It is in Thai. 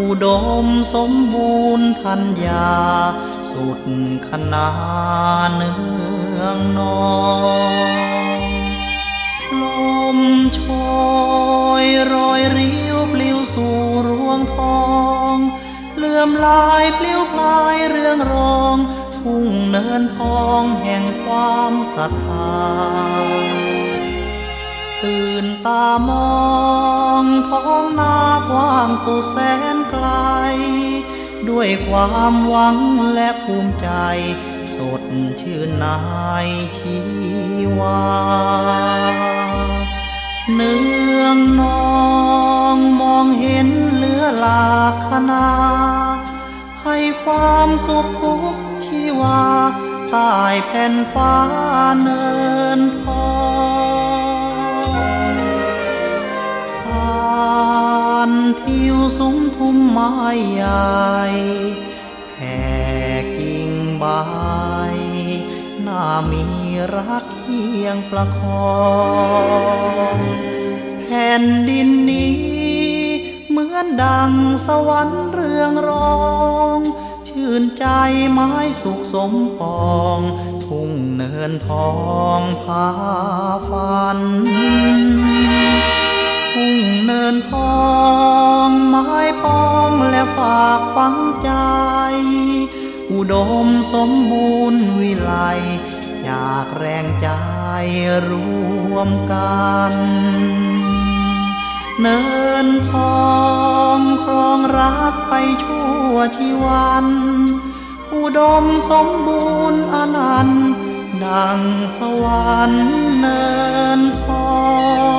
อุดมสมบูรณ์ทัญญา สุดขนาเนืองนองลมโชยรอยริ้วปลิวสู่รวงทอง เลื่อมลายปลิวพลายเรื่องรองทุ่งเนินทองแห่งความศรัทธา ตื่นตามองท้องนาางสุดแสนไกล ด้วยความหวังและภูมิใจ สดชื่นนายชีวา เนืองนองมองเห็นเหลือลาคณาให้ความสุขทุกชีวาใต้แผ่นฟ้าเนิ ทิวสูงทุ่มไม้ใหญ่แผ่กิ่งใบหน่ามีรักเคียงประคองแผ่นดินนี้ เหมือนดังสวรรค์เรืองรอง ชื่นใจไม้สุขสมปอง ทุ่งเนินทองพาากฝังใจ อุดมสมบูรณ์วิไลจากแรงใจรวมกัน เนินทองครองรักไปชั่วชีวัน อุดมสมบูรณ์อนันต์ดังสวรรค์เนินทอง